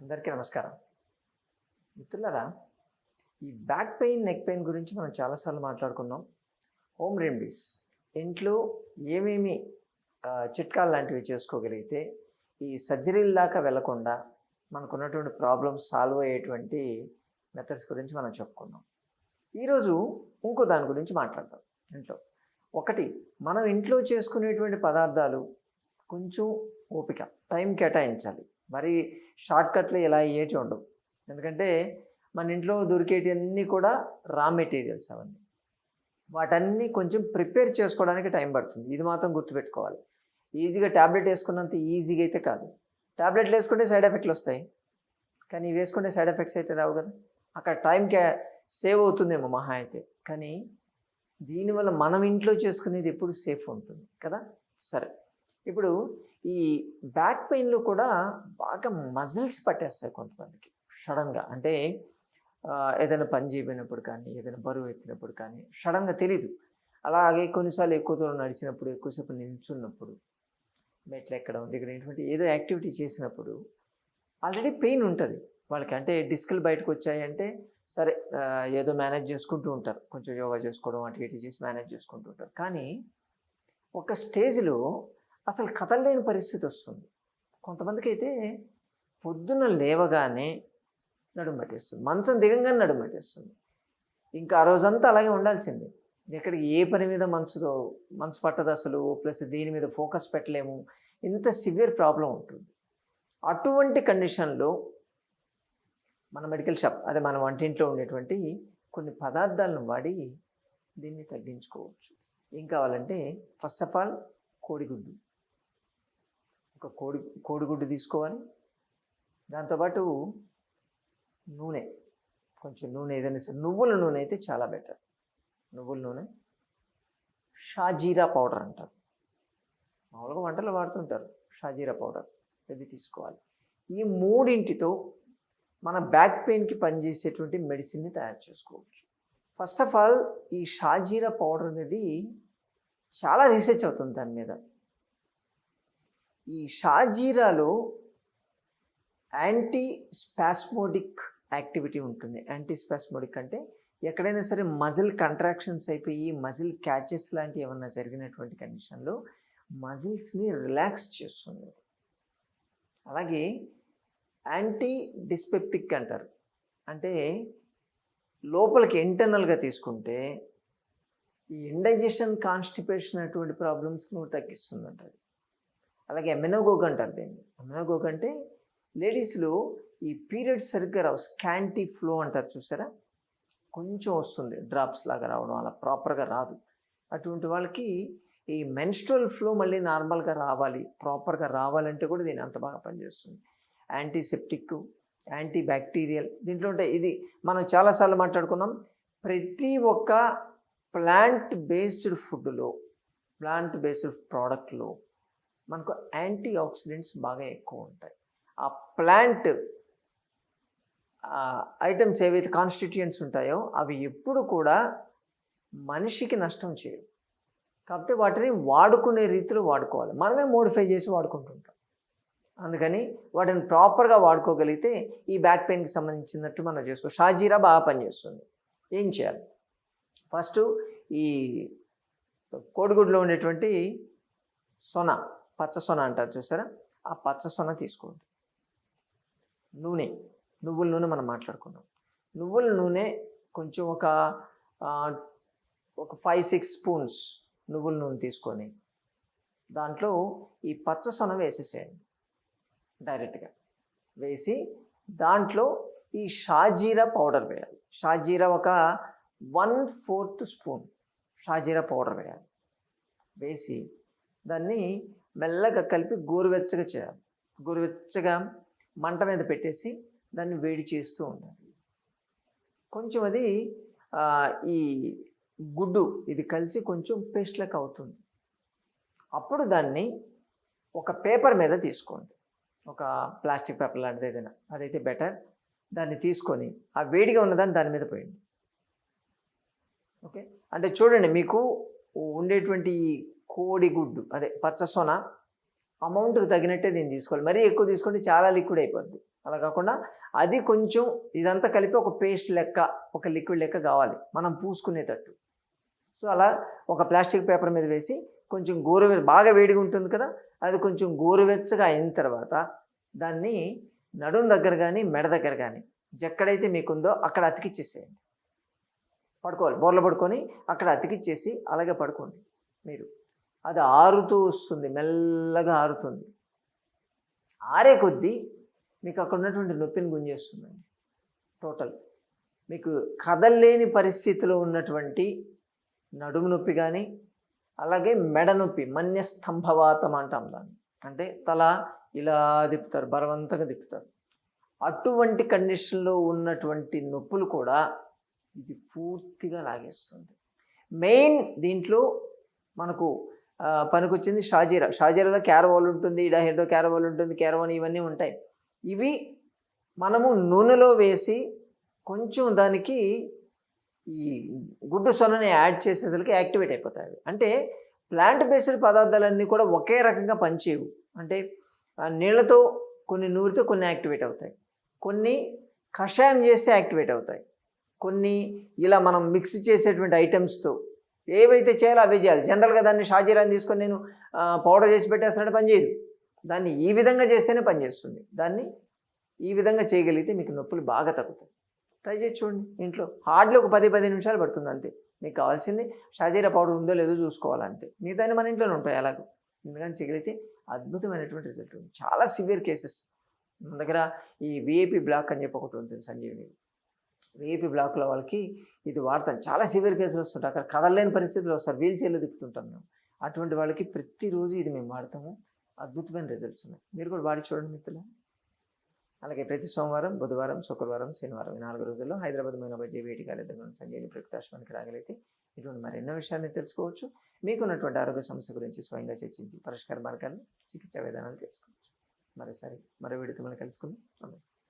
అందరికీ నమస్కారం. మిత్రులరా ఈ బ్యాక్ పెయిన్ నెక్ పెయిన్ గురించి మనం చాలాసార్లు మాట్లాడుకున్నాం. హోమ్ రెమెడీస్ ఇంట్లో ఏమేమి చిట్కాలు లాంటివి చేసుకోగలిగితే ఈ సర్జరీల దాకా వెళ్ళకుండా మనకున్నటువంటి ప్రాబ్లమ్స్ సాల్వ్ అయ్యేటువంటి మెథడ్స్ గురించి మనం చెప్పుకున్నాం. ఈరోజు ఇంకో దాని గురించి మాట్లాడదాం ఇంట్లో. ఒకటి మనం ఇంట్లో చేసుకునేటువంటి పదార్థాలు కొంచెం ఓపిక టైం కేటాయించాలి. మరి షార్ట్ కట్లు ఇలా ఏటి ఉండవు. ఎందుకంటే మన ఇంట్లో దొరికేటి అన్నీ కూడా రా మెటీరియల్స్ అవన్నీ. వాటన్నీ కొంచెం ప్రిపేర్ చేసుకోవడానికి టైం పడుతుంది. ఇది మాత్రం గుర్తుపెట్టుకోవాలి. ఈజీగా ట్యాబ్లెట్ వేసుకున్నంత ఈజీగా అయితే కాదు. ట్యాబ్లెట్లు వేసుకుంటే సైడ్ ఎఫెక్ట్లు వస్తాయి. కానీ ఇవి వేసుకుంటే సైడ్ ఎఫెక్ట్స్ అయితే రావు కదా. అక్కడ టైం సేవ్ అవుతుందేమో మహా అయితే. కానీ దీనివల్ల మనం ఇంట్లో చేసుకునేది ఎప్పుడు సేఫ్ ఉంటుంది కదా? సరే. ఇప్పుడు ఈ బ్యాక్ పెయిన్లో కూడా బాగా మజిల్స్ పట్టేస్తాయి కొంతమందికి సడన్గా అంటే ఏదైనా పని చేయబోయినప్పుడు కానీ ఏదైనా బరువు ఎత్తినప్పుడు కానీ సడన్గా తెలీదు. అలాగే కొన్నిసార్లు ఎక్కువ దూరం నడిచినప్పుడు ఎక్కువసేపు నిల్చున్నప్పుడు మెట్లు ఎక్కడం దగ్గర ఏంటంటే ఏదో యాక్టివిటీ చేసినప్పుడు ఆల్రెడీ పెయిన్ ఉంటుంది. వాళ్ళకి అంటే డిస్కులు బయటకు వచ్చాయంటే సరే ఏదో మేనేజ్ చేసుకుంటూ ఉంటారు. కొంచెం యోగా చేసుకోవడం అటు ఇటు చేసి మేనేజ్ చేసుకుంటూ ఉంటారు. కానీ ఒక స్టేజ్లో అసలు కదలలేని పరిస్థితి వస్తుంది. కొంతమందికి అయితే పొద్దున లేవగానే నడుము పట్టేస్తుంది. మంచం దిగంగానే నడుము పట్టేస్తుంది. ఇంకా ఆ రోజంతా అలాగే ఉండాల్సిందే. ఎక్కడికి ఏ పని మీద మనసులో మనసు పట్టదు అసలు. ప్లస్ దీని మీద ఫోకస్ పెట్టలేము. ఇంత సివియర్ ప్రాబ్లం ఉంటుంది. అటువంటి కండిషన్లో మన మెడికల్ షాప్ అదే మన వంటింట్లో ఉండేటువంటి కొన్ని పదార్థాలను వాడి దీన్ని తగ్గించుకోవచ్చు. ఏం కావాలంటే ఫస్ట్ ఆఫ్ ఆల్ కోడిగుడ్డు. ఒక కోడి కోడిగుడ్డు తీసుకోవాలి. దాంతోపాటు నూనె కొంచెం నూనె ఏదైనా సరే నువ్వుల నూనె అయితే చాలా బెటర్ నువ్వుల నూనె షాజీరా పౌడర్ అంటారు. మామూలుగా వంటలు వాడుతుంటారు షాజీరా పౌడర్. ఇది తీసుకోవాలి. ఈ మూడింటితో మన బ్యాక్ పెయిన్కి పనిచేసేటువంటి మెడిసిన్ని తయారు చేసుకోవచ్చు. ఫస్ట్ ఆఫ్ ఆల్ ఈ షాజీరా పౌడర్ అనేది చాలా రీసెర్చ్ అవుతుంది దాని మీద. ఈ షాజీరాలో యాంటీ స్పాస్మోడిక్ యాక్టివిటీ ఉంటుంది. యాంటీ స్పాస్మోడిక్ అంటే ఎక్కడైనా సరే మజిల్ కంట్రాక్షన్స్ అయిపోయి మజిల్ క్యాచెస్ లాంటివి ఏమన్నా జరిగినటువంటి కండిషన్లో మజిల్స్ని రిలాక్స్ చేస్తుంది. అలాగే యాంటీ డిస్పెప్టిక్ అంటారు. అంటే లోపలికి ఇంటర్నల్గా తీసుకుంటే ఈ ఇండైజెషన్ కాన్స్టిపేషన్ అటువంటి ప్రాబ్లమ్స్ను తగ్గిస్తుంది అంటారు అలాగే ఎమెనోగోగ్ అంటారు దీన్ని. ఎమెనోగోగ్ అంటే లేడీస్లో ఈ పీరియడ్స్ సరిగ్గా రావు. స్కాంటీ ఫ్లో అంటారు చూసారా? కొంచెం వస్తుంది. డ్రాప్స్ లాగా రావడం అలా ప్రాపర్గా రాదు. అటువంటి వాళ్ళకి ఈ మెన్స్ట్రల్ ఫ్లో మళ్ళీ నార్మల్గా రావాలి. ప్రాపర్గా రావాలంటే కూడా దీని అంత బాగా పనిచేస్తుంది. యాంటీసెప్టిక్ యాంటీ బ్యాక్టీరియల్ దీంట్లో ఉంటే ఇది మనం చాలాసార్లు మాట్లాడుకున్నాం. ప్రతి ఒక్క ప్లాంట్ బేస్డ్ ఫుడ్లో ప్లాంట్ బేస్డ్ ప్రోడక్ట్లో మనకు యాంటీ ఆక్సిడెంట్స్ బాగా ఎక్కువ ఉంటాయి. ఆ ప్లాంట్ ఐటమ్స్ ఏవైతే కాన్స్టిట్యూయెంట్స్ ఉంటాయో అవి ఎప్పుడు కూడా మనిషికి నష్టం చేయవు. కాకపోతే వాటిని వాడుకునే రీతిలో వాడుకోవాలి. మనమే మోడిఫై చేసి వాడుకుంటుంటాం. అందుకని వాటిని ప్రాపర్గా వాడుకోగలిగితే ఈ బ్యాక్ పెయిన్కి సంబంధించినట్టు మనం చేసుకో షాజీరా బాగా పనిచేస్తుంది. ఏం చేయాలి? ఫస్ట్ ఈ కోడిగుడ్లో ఉండేటువంటి సొన పచ్చసొన అంటారు చూసారా? ఆ పచ్చసొన తీసుకోండి. నూనె నువ్వుల నూనె మనం మాట్లాడుకున్నాం. నువ్వుల నూనె కొంచెం ఒక ఒక ఫైవ్ సిక్స్ స్పూన్స్ నువ్వుల నూనె తీసుకొని దాంట్లో ఈ పచ్చ సొన వేసేసేయండి డైరెక్ట్గా. వేసి దాంట్లో ఈ షాజీరా పౌడర్ వేయాలి. షాజీరా ఒక వన్ ఫోర్త్ స్పూన్ షాజీరా పౌడర్ వేయాలి. వేసి దాన్ని మెల్లగా కలిపి గోరువెచ్చగా చేయాలి. గోరువెచ్చగా మంట మీద పెట్టేసి దాన్ని వేడి చేస్తూ ఉండాలి. కొంచెం అది ఈ గుడ్డు ఇది కలిసి కొంచెం పేస్ట్ అవుతుంది. అప్పుడు దాన్ని ఒక పేపర్ మీద తీసుకోండి. ఒక ప్లాస్టిక్ పేపర్ లాంటిది ఏదైనా అదైతే బెటర్. దాన్ని తీసుకొని ఆ వేడిగా ఉన్నదాన్ని దాని మీద పోయండి. ఓకే? అంటే చూడండి మీకు ఉండేటువంటి కోడిగుడ్డు అదే పచ్చ సొన అమౌంట్కి తగినట్టే దీన్ని తీసుకోవాలి. మరీ ఎక్కువ తీసుకుంటే చాలా లిక్విడ్ అయిపోద్ది. అలా కాకుండా అది కొంచెం ఇదంతా కలిపి ఒక పేస్ట్ లెక్క ఒక లిక్విడ్ లెక్క కావాలి. మనం పూసుకునేటట్టు. సో అలా ఒక ప్లాస్టిక్ పేపర్ మీద వేసి కొంచెం గోరువె బాగా వేడిగా ఉంటుంది కదా అది కొంచెం గోరువెచ్చగా అయిన తర్వాత దాన్ని నడుం దగ్గర కానీ మెడ దగ్గర కానీ ఎక్కడైతే మీకుందో అక్కడ అతికిచ్చేసేయండి. పడుకోవాలి. బోర్ల పడుకొని అక్కడ అతికిచ్చేసి అలాగే పడుకోండి మీరు. అది ఆరుతూ వస్తుంది మెల్లగా ఆరుతుంది. ఆరే కొద్దీ మీకు అక్కడ ఉన్నటువంటి నొప్పిని గుంజేస్తుందండి టోటల్. మీకు కదల్లేని పరిస్థితిలో ఉన్నటువంటి నడుము నొప్పి కానీ అలాగే మెడ నొప్పి మన్య స్తంభవాతం అంటాం దాన్ని. అంటే తల ఇలా తిప్పుతారు బలవంతంగా తిప్పుతారు. అటువంటి కండిషన్లో ఉన్నటువంటి నొప్పులు కూడా ఇది పూర్తిగా లాగేస్తుంది. మెయిన్ దీంట్లో మనకు పనికొచ్చింది షాజీరా. షాజీరాలో క్యారవాల్ ఉంటుంది ఇడాహెడ్రో క్యారవాల్ ఉంటుంది క్యారవాన్ ఇవన్నీ ఉంటాయి. ఇవి మనము నూనెలో వేసి కొంచెం దానికి ఈ గుడ్డు సొనని యాడ్ చేసేసరికి యాక్టివేట్ అయిపోతాయి అంటే ప్లాంట్ బేస్డ్ పదార్థాలన్నీ కూడా ఒకే రకంగా పనిచేయవు. అంటే నీళ్ళతో కొన్ని నూరితో కొన్ని యాక్టివేట్ అవుతాయి. కొన్ని కషాయం చేస్తే యాక్టివేట్ అవుతాయి. కొన్ని ఇలా మనం మిక్స్ చేసేటువంటి ఐటమ్స్తో ఏవైతే చేయాలో అవే చేయాలి. జనరల్గా దాన్ని షాజీరాని తీసుకొని నేను పౌడర్ చేసి పెట్టేస్తానంటే పనిచేయదు దాన్ని ఈ విధంగా చేస్తేనే పనిచేస్తుంది దాన్ని ఈ విధంగా చేయగలిగితే మీకు నొప్పులు బాగా తగ్గుతాయి. ట్రై చేసి చూడండి ఇంట్లో. హార్డ్లో ఒక పది పది నిమిషాలు పడుతుంది అంతే. మీకు కావాల్సింది షాజీరా పౌడర్ ఉందో లేదో చూసుకోవాలి అంతే. మిగతా మన ఇంట్లోనే ఉంటాయి ఎలాగో. ఎందుకని చేయగలిగితే అద్భుతమైనటువంటి రిజల్ట్ ఉంది. చాలా సివియర్ కేసెస్. మన దగ్గర ఈ విఐపి బ్లాక్ అని చెప్పి ఒకటి ఉంటుంది సంజీవిని. ఏపీ బ్లాక్లో వాళ్ళకి ఇది వాడతాం చాలా సివియర్ కేసులు వస్తుంటాయి. అక్కడ కదలలేని పరిస్థితులు వస్తారు. వీల్ చైర్లో దిక్కుతుంటాం మేము. అటువంటి వాళ్ళకి ప్రతిరోజు ఇది మేము వాడతాము. అద్భుతమైన రిజల్ట్స్ ఉన్నాయి. మీరు కూడా వాడి చూడండి మిత్రులు అలాగే ప్రతి సోమవారం బుధవారం శుక్రవారం శనివారం ఈ నాలుగు రోజుల్లో హైదరాబాద్ మైన ఒక జేబీటీ కాలేజ్ సంజయ్ ఉన్న సంజీవిని ప్రకృతాశ్వానికి రాగలిగితే ఇటువంటి మరెన్నో విషయాన్ని తెలుసుకోవచ్చు. మీకున్నటువంటి ఆరోగ్య సమస్య గురించి స్వయంగా చర్చించి పరిష్కార మార్గాన్ని చికిత్సా విధానాలు తెలుసుకోవచ్చు. మరోసారి మరో విడత మనం కలుసుకుందాం. నమస్తే.